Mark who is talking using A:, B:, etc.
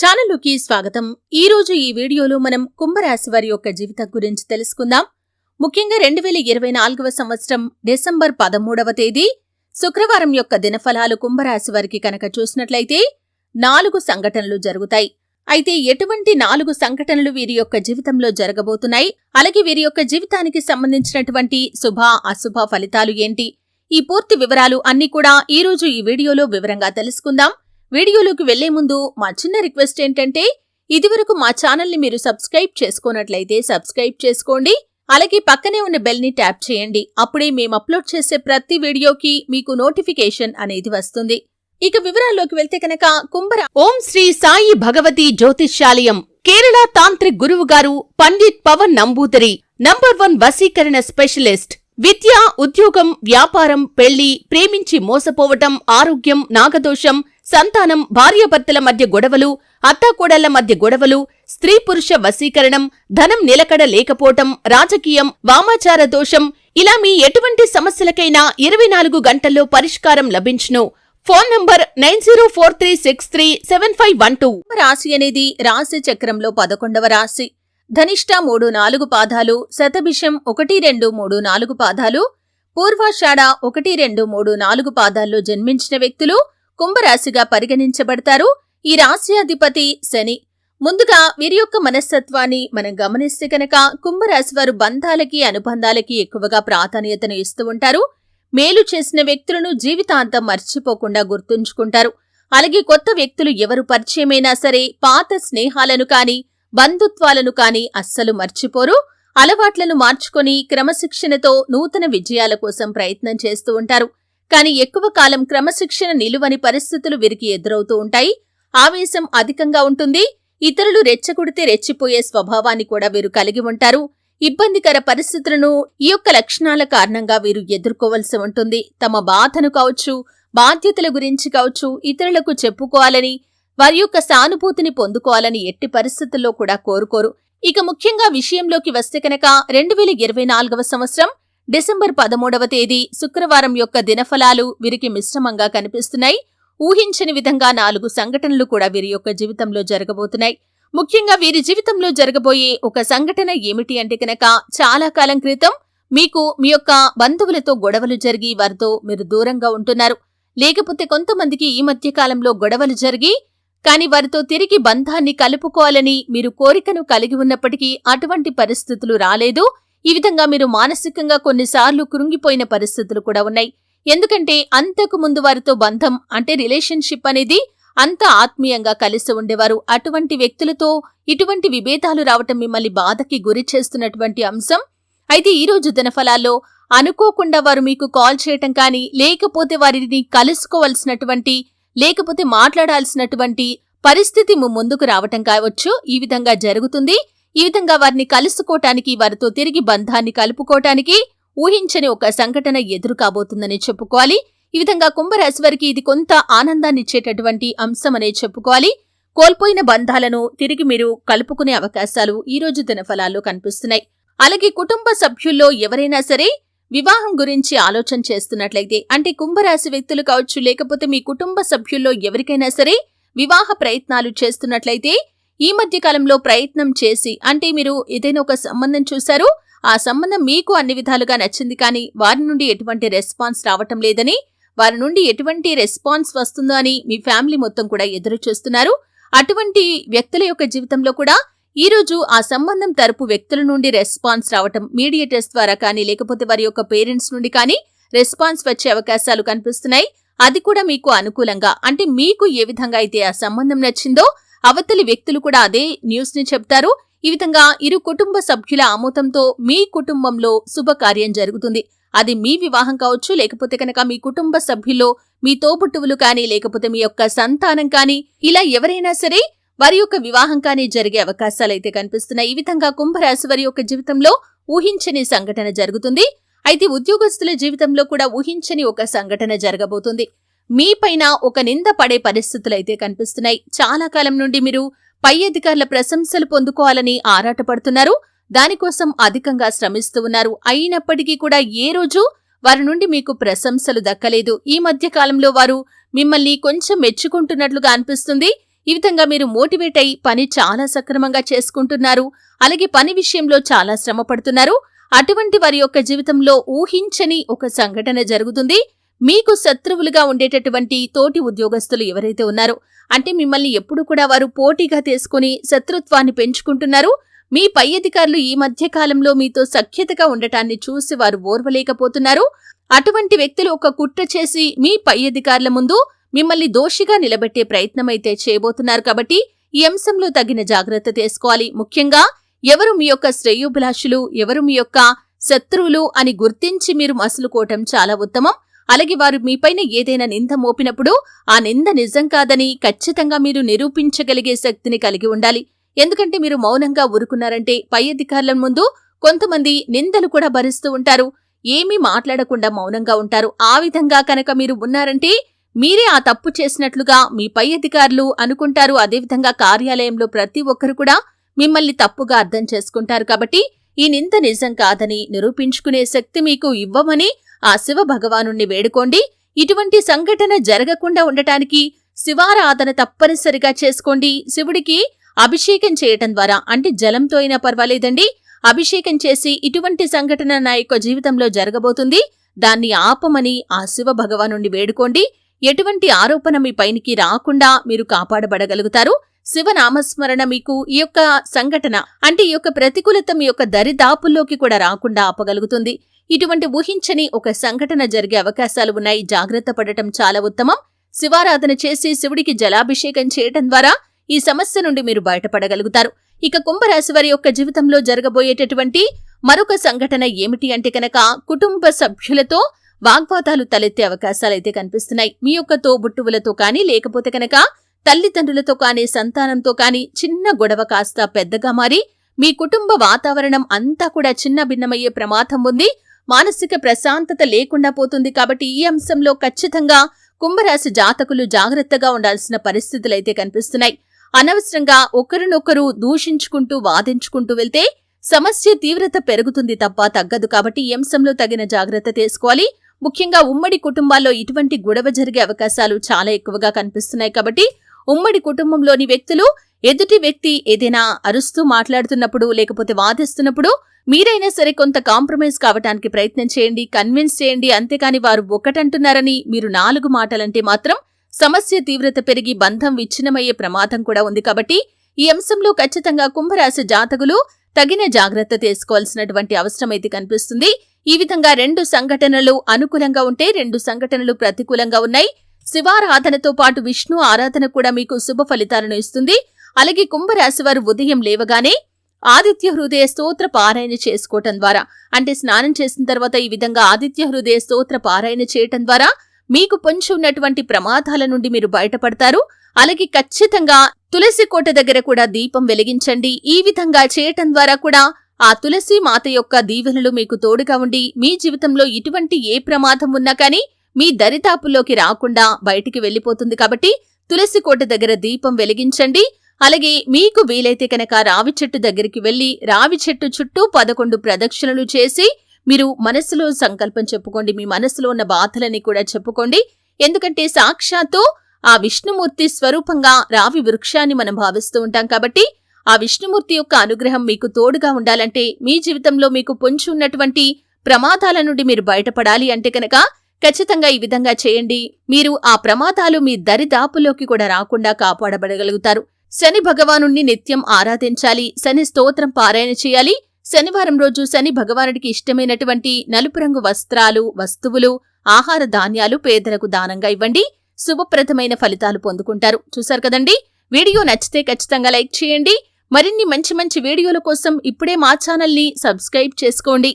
A: ఛానల్లోకి స్వాగతం. ఈ రోజు ఈ వీడియోలో మనం కుంభరాశి వారి యొక్క జీవితం గురించి తెలుసుకుందాం. ముఖ్యంగా రెండు వేల ఇరవై నాలుగవ సంవత్సరం డిసెంబర్ పదమూడవ తేదీ శుక్రవారం యొక్క దినఫలాలు కుంభరాశి వారికి కనుక చూసినట్లయితే నాలుగు సంఘటనలు జరుగుతాయి. అయితే ఎటువంటి నాలుగు సంఘటనలు వీరి యొక్క జీవితంలో జరగబోతున్నాయి? అలాగే వీరి యొక్క జీవితానికి సంబంధించినటువంటి శుభ అశుభ ఫలితాలు ఏంటి? ఈ పూర్తి వివరాలు అన్ని కూడా ఈ రోజు ఈ వీడియోలో వివరంగా తెలుసుకుందాం. వీడియోలోకి వెళ్ళే ముందు మా చిన్న రిక్వెస్ట్ ఏంటంటే ఇదివరకు మా ఛానల్ని మీరు సబ్స్క్రైబ్ చేసుకున్నట్లయితే సబ్స్క్రైబ్ చేసుకోండి అలాగే పక్కనే ఉన్న బెల్ని ట్యాప్ చేయండి. అప్పుడే మేము అప్లోడ్ చేసే ప్రతి వీడియోకి మీకు నోటిఫికేషన్ అనేది వస్తుంది. ఇక వివరాల్లోకి వెళ్తే కనుక కుంభర ఓం శ్రీ సాయి భగవతి జ్యోతిష్యాలయం కేరళ తాంత్రిక్ గురువు గారు పండిత్ పవన్ నంబూదరి నంబర్ వన్ వసీకరణ స్పెషలిస్ట్ విద్య ఉద్యోగం వ్యాపారం పెళ్ళి ప్రేమించి మోసపోవటం ఆరోగ్యం నాగదోషం సంతానం భార్యాభర్తల మధ్య గొడవలు అత్తాకోడళ్ళ మధ్య గొడవలు స్త్రీ పురుష వశీకరణం ధనం నిలకడ లేకపోవటం రాజకీయం వామాచార దోషం ఇలా మీ ఎటువంటి సమస్యలకైనా ఇరవై నాలుగు గంటల్లో పరిష్కారం లభించును. Phone number nine zero four three six three seven five one two. రాశి అనేది రాశి చక్రంలో పదకొండవ రాశి. ధనిష్ట మూడు నాలుగు పాదాలు శతభిషం ఒకటి రెండు మూడు నాలుగు పాదాలు పూర్వాషాఢ ఒకటి రెండు మూడు నాలుగు పాదాల్లో జన్మించిన వ్యక్తులు కుంభరాశిగా పరిగణించబడతారు. ఈ రాశి అధిపతి శని. ముందుగా వీరి యొక్క మనస్తత్వాన్ని మనం గమనిస్తే కనుక కుంభరాశి వారు బంధాలకి అనుబంధాలకి ఎక్కువగా ప్రాధాన్యతను ఇస్తూ ఉంటారు. మేలు చేసిన వ్యక్తులను జీవితాంతం మర్చిపోకుండా గుర్తుంచుకుంటారు. అలాగే కొత్త వ్యక్తులు ఎవరు పరిచయమైనా సరే పాత స్నేహాలను కాని బంధుత్వాలను కాని అస్సలు మర్చిపోరు. అలవాట్లను మార్చుకొని క్రమశిక్షణతో నూతన విజయాల కోసం ప్రయత్నం చేస్తూ ఉంటారు. కానీ ఎక్కువ కాలం క్రమశిక్షణ నిలువని పరిస్థితులు వీరికి ఎదురవుతూ ఉంటాయి. ఆవేశం అధికంగా ఉంటుంది. ఇతరులు రెచ్చగొడితే రెచ్చిపోయే స్వభావాన్ని కూడా వీరు కలిగి ఉంటారు. ఇబ్బందికర పరిస్థితులను ఈ యొక్క లక్షణాల కారణంగా వీరు ఎదుర్కోవలసి ఉంటుంది. తమ బాధను కావచ్చు బాధ్యతల గురించి కావచ్చు ఇతరులకు చెప్పుకోవాలని వారి యొక్క సానుభూతిని పొందుకోవాలని ఎట్టి పరిస్థితుల్లో కూడా కోరుకోరు. ఇక ముఖ్యంగా విషయంలోకి వస్తే కనుక రెండు వేల ఇరవై నాలుగవ సంవత్సరం డిసెంబర్ పదమూడవ తేదీ శుక్రవారం యొక్క దినఫలాలు వీరికి మిశ్రమంగా కనిపిస్తున్నాయి. ఊహించని విధంగా నాలుగు సంఘటనలు కూడా వీరి యొక్క జీవితంలో జరగబోతున్నాయి. ముఖ్యంగా వీరి జీవితంలో జరగబోయే ఒక సంఘటన ఏమిటి అంటే కనుక చాలా కాలం క్రితం మీకు మీ యొక్క బంధువులతో గొడవలు జరిగి వారితో మీరు దూరంగా ఉంటున్నారు. లేకపోతే కొంతమందికి ఈ మధ్య కాలంలో గొడవలు జరిగి కాని వారితో తిరిగి బంధాన్ని కలుపుకోవాలని మీరు కోరికను కలిగి ఉన్నప్పటికీ అటువంటి పరిస్థితులు రాలేదు. ఈ విధంగా మీరు మానసికంగా కొన్నిసార్లు కృంగిపోయిన పరిస్థితులు కూడా ఉన్నాయి. ఎందుకంటే అంతకు ముందు వారితో బంధం అంటే రిలేషన్షిప్ అనేది అంత ఆత్మీయంగా కలిసి ఉండేవారు. అటువంటి వ్యక్తులతో ఇటువంటి విభేదాలు రావటం మిమ్మల్ని బాధకి గురి చేస్తున్నటువంటి అంశం. అయితే ఈరోజు దినఫలాల్లో అనుకోకుండా వారు మీకు కాల్ చేయటం కానీ లేకపోతే వారిని కలుసుకోవలసినటువంటి లేకపోతే మాట్లాడాల్సినటువంటి పరిస్థితి మీ ముందుకు రావటం కావచ్చు. ఈ విధంగా జరుగుతుంది. ఈ విధంగా వారిని కలుసుకోవటానికి వారితో తిరిగి బంధాన్ని కలుపుకోవటానికి ఊహించని ఒక సంఘటన ఎదురు కాబోతుందని చెప్పుకోవాలి. ఈ విధంగా కుంభరాశి వారికి ఇది కొంత ఆనందాన్ని ఇచ్చేటటువంటి అంశం అనే చెప్పుకోవాలి. కోల్పోయిన బంధాలను తిరిగి మీరు కలుపుకునే అవకాశాలు ఈ రోజు దినఫలాల్లో కనిపిస్తున్నాయి. అలాగే కుటుంబ సభ్యుల్లో ఎవరైనా సరే వివాహం గురించి ఆలోచన చేస్తున్నట్లయితే అంటే కుంభరాశి వ్యక్తులు కావచ్చు లేకపోతే మీ కుటుంబ సభ్యుల్లో ఎవరికైనా సరే వివాహ ప్రయత్నాలు చేస్తున్నట్లయితే ఈ మధ్య కాలంలో ప్రయత్నం చేసి అంటే మీరు ఏదైనా ఒక సంబంధం చూశారు? ఆ సంబంధం మీకు అన్ని విధాలుగా నచ్చింది కానీ వారి నుండి ఎటువంటి రెస్పాన్స్ రావటం లేదని వారి నుండి ఎటువంటి రెస్పాన్స్ వస్తుందో అని మీ ఫ్యామిలీ మొత్తం కూడా ఎదురు చూస్తున్నారు. అటువంటి వ్యక్తుల యొక్క జీవితంలో కూడా ఈ రోజు ఆ సంబంధం తరపు వ్యక్తుల నుండి రెస్పాన్స్ రావటం మీడియేటర్స్ ద్వారా కానీ లేకపోతే వారి యొక్క పేరెంట్స్ నుండి కానీ రెస్పాన్స్ వచ్చే అవకాశాలు కనిపిస్తున్నాయి. అది కూడా మీకు అనుకూలంగా అంటే మీకు ఏ విధంగా అయితే ఆ సంబంధం నచ్చిందో అవతలి వ్యక్తులు కూడా అదే న్యూస్ని చెప్తారు ఈ విధంగా ఇరు కుటుంబ సభ్యుల ఆమోదంతో మీ కుటుంబంలో శుభకార్యం జరుగుతుంది. అది మీ వివాహం కావచ్చు లేకపోతే కనుక మీ కుటుంబ సభ్యుల్లో మీ తోబుట్టువులు కానీ లేకపోతే మీ యొక్క సంతానం కానీ ఇలా ఎవరైనా సరే వారి యొక్క వివాహం కానీ జరిగే అవకాశాలైతే కనిపిస్తున్నాయి. ఈ విధంగా కుంభరాశి వారి యొక్క జీవితంలో ఊహించని సంఘటన జరుగుతుంది. అయితే ఉద్యోగస్తుల జీవితంలో కూడా ఊహించని ఒక సంఘటన జరగబోతుంది. మీ పైన ఒక నింద పడే పరిస్థితులైతే కనిపిస్తున్నాయి. చాలా కాలం నుండి మీరు పై అధికారుల ప్రశంసలు పొందుకోవాలని ఆరాటపడుతున్నారు. దానికోసం అధికంగా శ్రమిస్తూ ఉన్నారు. అయినప్పటికీ కూడా ఏ రోజు వారి నుండి మీకు ప్రశంసలు దక్కలేదు. ఈ మధ్య కాలంలో వారు మిమ్మల్ని కొంచెం మెచ్చుకుంటున్నట్లుగా అనిపిస్తుంది. ఈ విధంగా మీరు మోటివేట్ అయి పని చాలా సక్రమంగా చేసుకుంటున్నారు. అలాగే పని విషయంలో చాలా శ్రమ పడుతున్నారు. అటువంటి వారి యొక్క జీవితంలో ఊహించని ఒక సంఘటన జరుగుతుంది. మీకు శత్రువులుగా ఉండేటటువంటి తోటి ఉద్యోగస్తులు ఎవరైతే ఉన్నారో అంటే మిమ్మల్ని ఎప్పుడు కూడా వారు పోటీగా తీసుకుని శత్రుత్వాన్ని పెంచుకుంటున్నారు. మీ పై అధికారులు ఈ మధ్య కాలంలో మీతో సఖ్యతగా ఉండటాన్ని చూసి వారు ఓర్వలేకపోతున్నారు. అటువంటి వ్యక్తులు ఒక కుట్ర చేసి మీ పై అధికారుల ముందు మిమ్మల్ని దోషిగా నిలబెట్టే ప్రయత్నమైతే చేయబోతున్నారు కాబట్టి ఈ అంశంలో తగిన జాగ్రత్త తీసుకోవాలి. ముఖ్యంగా ఎవరు మీ యొక్క శ్రేయోభిలాషులు ఎవరు మీ యొక్క శత్రువులు అని గుర్తించి మీరు మసులుకోవటం చాలా ఉత్తమం. అలాగే వారు మీపైన ఏదైనా నింద మోపినప్పుడు ఆ నింద నిజం కాదని ఖచ్చితంగా మీరు నిరూపించగలిగే శక్తిని కలిగి ఉండాలి. ఎందుకంటే మీరు మౌనంగా ఊరుకున్నారంటే పై అధికారుల ముందు కొంతమంది నిందలు కూడా భరిస్తూ ఉంటారు. ఏమీ మాట్లాడకుండా మౌనంగా ఉంటారు. ఆ విధంగా కనుక మీరు ఉన్నారంటే మీరే ఆ తప్పు చేసినట్లుగా మీ పై అధికారులు అనుకుంటారు. అదేవిధంగా కార్యాలయంలో ప్రతి ఒక్కరు కూడా మిమ్మల్ని తప్పుగా అర్థం చేసుకుంటారు. కాబట్టి ఈ నింద నిజం కాదని నిరూపించుకునే శక్తి మీకు ఇవ్వమని ఆ శివ భగవానుణ్ణి వేడుకోండి. ఇటువంటి సంఘటన జరగకుండా ఉండటానికి శివారాధన తప్పనిసరిగా చేసుకోండి. శివుడికి అభిషేకం చేయటం ద్వారా అంటే జలంతో అయినా పర్వాలేదండి. అభిషేకం చేసి ఇటువంటి సంఘటన నా యొక్క జీవితంలో జరగబోతుంది. దాన్ని ఆపమని ఆ శివ భగవానుణ్ణి వేడుకోండి. ఎటువంటి ఆరోపణ మీ పైనికి రాకుండా మీరు కాపాడబడగలుగుతారు. శివనామస్మరణ మీకు ఈ యొక్క సంఘటన అంటే ఈ యొక్క ప్రతికూలత మీ యొక్క దరిదాపుల్లోకి కూడా రాకుండా ఆపగలుగుతుంది. ఇటువంటి ఊహించని ఒక సంఘటన జరిగే అవకాశాలు ఉన్నాయి. జాగ్రత్త పడటం చాలా ఉత్తమం. శివారాధన చేసి శివుడికి జలాభిషేకం చేయటం ద్వారా ఈ సమస్య నుండి మీరు బయటపడగలుగుతారు. ఇక కుంభరాశి వారి యొక్క జీవితంలో జరగబోయేటటువంటి మరొక సంఘటన ఏమిటి అంటే కనుక కుటుంబ సభ్యులతో వాగ్వాదాలు తలెత్తే అవకాశాలైతే కనిపిస్తున్నాయి. మీ యొక్క తోబుట్టువులతో కానీ లేకపోతే కనుక తల్లిదండ్రులతో కానీ సంతానంతో కానీ చిన్న గొడవ కాస్త పెద్దగా మారి మీ కుటుంబ వాతావరణం అంతా కూడా చిన్న భిన్నమయ్యే ప్రమాదం ఉంది. మానసిక ప్రశాంతత లేకుండా పోతుంది కాబట్టి ఈ అంశంలో ఖచ్చితంగా కుంభరాశి జాతకులు జాగ్రత్తగా ఉండాల్సిన పరిస్థితులైతే కనిపిస్తున్నాయి. అనవసరంగా ఒకరినొకరు దూషించుకుంటూ వాదించుకుంటూ వెళ్తే సమస్య తీవ్రత పెరుగుతుంది తప్ప తగ్గదు కాబట్టి ఈ అంశంలో తగిన జాగ్రత్త తీసుకోవాలి. ముఖ్యంగా ఉమ్మడి కుటుంబాల్లో ఇటువంటి గొడవ జరిగే అవకాశాలు చాలా ఎక్కువగా కనిపిస్తున్నాయి కాబట్టి ఉమ్మడి కుటుంబంలోని వ్యక్తులు ఎదుటి వ్యక్తి ఏదైనా అరుస్తూ మాట్లాడుతున్నప్పుడు లేకపోతే వాదిస్తున్నప్పుడు మీరైనా సరే కొంత కాంప్రమైజ్ కావటానికి ప్రయత్నం చేయండి కన్విన్స్ చేయండి. అంతేకాని వారు ఒకటంటున్నారని మీరు నాలుగు మాటలంటే మాత్రం సమస్య తీవ్రత పెరిగి బంధం విచ్ఛిన్నమయ్యే ప్రమాదం కూడా ఉంది కాబట్టి ఈ అంశంలో ఖచ్చితంగా కుంభరాశి జాతకులు తగిన జాగ్రత్త తీసుకోవాల్సినటువంటి అవసరమైతే కనిపిస్తుంది. ఈ విధంగా రెండు సంఘటనలు అనుకూలంగా ఉంటే రెండు సంఘటనలు ప్రతికూలంగా ఉన్నాయి. శివారాధనతో పాటు విష్ణు ఆరాధన కూడా మీకు శుభ ఫలితాలను ఇస్తుంది. అలాగే కుంభరాశి వారు ఉదయం లేవగానే ఆదిత్య హృదయ స్తోత్ర పారాయణ చేసుకోవటం ద్వారా అంటే స్నానం చేసిన తర్వాత ఈ విధంగా ఆదిత్య హృదయ స్తోత్ర పారాయణ చేయటం ద్వారా మీకు పొంచి ఉన్నటువంటి ప్రమాదాల నుండి మీరు బయటపడతారు. అలాగే ఖచ్చితంగా తులసి కోట దగ్గర కూడా దీపం వెలిగించండి. ఈ విధంగా చేయటం ద్వారా కూడా ఆ తులసి మాత యొక్క దీవెనలు మీకు తోడుగా ఉండి మీ జీవితంలో ఇటువంటి ఏ ప్రమాదం ఉన్నా కానీ మీ దరితాపుల్లోకి రాకుండా బయటికి వెళ్ళిపోతుంది కాబట్టి తులసి కోట దగ్గర దీపం వెలిగించండి. అలాగే మీకు వీలైతే కనుక రావి చెట్టు దగ్గరికి వెళ్ళి రావి చెట్టు చుట్టూ పదకొండు ప్రదక్షిణలు చేసి మీరు మనసులో సంకల్పం చెప్పుకోండి. మీ మనసులో ఉన్న బాధలని కూడా చెప్పుకోండి. ఎందుకంటే సాక్షాత్తు ఆ విష్ణుమూర్తి స్వరూపంగా రావి వృక్షాన్ని మనం భావిస్తూ ఉంటాం కాబట్టి ఆ విష్ణుమూర్తి యొక్క అనుగ్రహం మీకు తోడుగా ఉండాలంటే మీ జీవితంలో మీకు పొంచి ఉన్నటువంటి ప్రమాదాల నుండి మీరు బయటపడాలి అంటే కనుక ఖచ్చితంగా ఈ విధంగా చేయండి. మీరు ఆ ప్రమాదాలు మీ దరిదాపులోకి కూడా రాకుండా కాపాడబడగలుగుతారు. శని భగవాను నిత్యం ఆరాధించాలి. శని స్తోత్రం పారాయణ చేయాలి. శనివారం రోజు శని భగవానుడికి ఇష్టమైనటువంటి నలుపు రంగు వస్త్రాలు వస్తువులు ఆహార ధాన్యాలు పేదలకు దానంగా ఇవ్వండి. శుభప్రదమైన ఫలితాలు పొందుకుంటారు. చూశారు కదండి? వీడియో నచ్చితే ఖచ్చితంగా లైక్ చేయండి. మరిన్ని మంచి మంచి వీడియోల కోసం ఇప్పుడే మా ఛానల్ని సబ్స్క్రైబ్ చేసుకోండి.